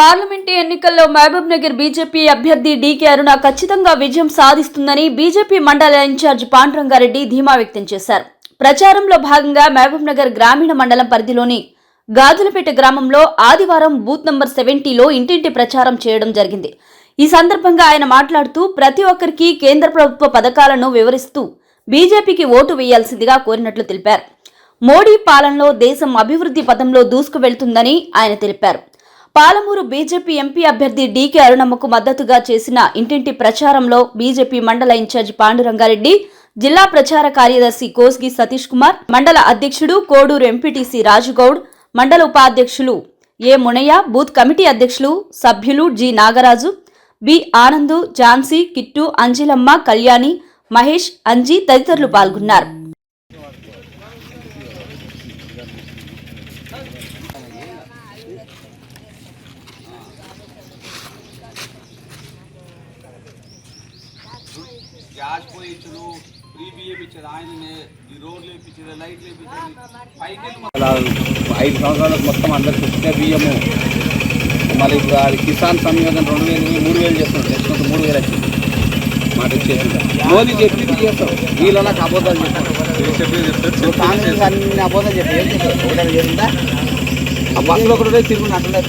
Parliament ఎన్నికల్లో Mahabubnagar BJP అభ్యర్థి DK Aruna ఖచ్చితంగా విజయం సాధిస్తుందని బీజేపీ మండల ఇన్ఛార్జ్ పాండురంగారెడ్డి ధీమా వ్యక్తం చేశారు. ప్రచారంలో భాగంగా మహబూబ్ నగర్ గ్రామీణ మండలం పరిధిలోని గాజులపేట గ్రామంలో ఆదివారం బూత్ నంబర్ సెవెంటీలో ఇంటింటి ప్రచారం చేయడం జరిగింది. ఈ సందర్భంగా ఆయన మాట్లాడుతూ ప్రతి ఒక్కరికి కేంద్ర ప్రభుత్వ పథకాలను వివరిస్తూ బీజేపీకి ఓటు వేయాల్సిందిగా కోరినట్లు తెలిపారు. మోడీ పాలనలో దేశం అభివృద్ధి పథంలో దూసుకువెళ్తుందని ఆయన తెలిపారు. పాలమూరు బీజేపీ ఎంపీ అభ్యర్థి డీకే అరుణమ్మకు మద్దతుగా చేసిన ఇంటింటి ప్రచారంలో బీజేపీ మండల ఇన్ఛార్జి పాండురంగారెడ్డి జిల్లా ప్రచార కార్యదర్శి కోస్గి సతీష్ కుమార్ మండల అధ్యక్షుడు కోడూరు ఎంపీటీసీ రాజుగౌడ్ మండల ఉపాధ్యక్షులు ఏ మునయ్య బూత్ కమిటీ అధ్యక్షులు సభ్యులు జి నాగరాజు బి ఆనందు ఝాన్సీ కిట్టు అంజిలమ్మ కళ్యాణి మహేష్ అంజీ తదితరులు పాల్గొన్నారు. గ్యాస్ పోయి ఇచ్చారు. ఫ్రీ బియ్యం ఇచ్చారు. ఆయననే ఈ రోడ్లు వేయించారు లైట్లు వేయించారు పైకి ఐదు సంవత్సరాలకు మొత్తం అందరికి ఉచిత బియ్యము. మళ్ళీ ఇప్పుడు అది కిసాన్ సంయోజన రెండు వేలు మూడు వేలు చేస్తున్నాడు. తెచ్చుకుంటూ మూడు వేలు వచ్చింది. మాట ఇచ్చేసింది మోదీ చెప్పింది చేస్తాం. వీళ్ళ నాకు అబద్ధాలు చెప్తారు ఇప్పుడు కాంగ్రెస్ అన్ని అబద్ధాలు చెప్పి ఏం చేస్తారు? ఒకటే చేసిందా? ఆ బస్సులో ఒకటే తిరుగుని అట్లనే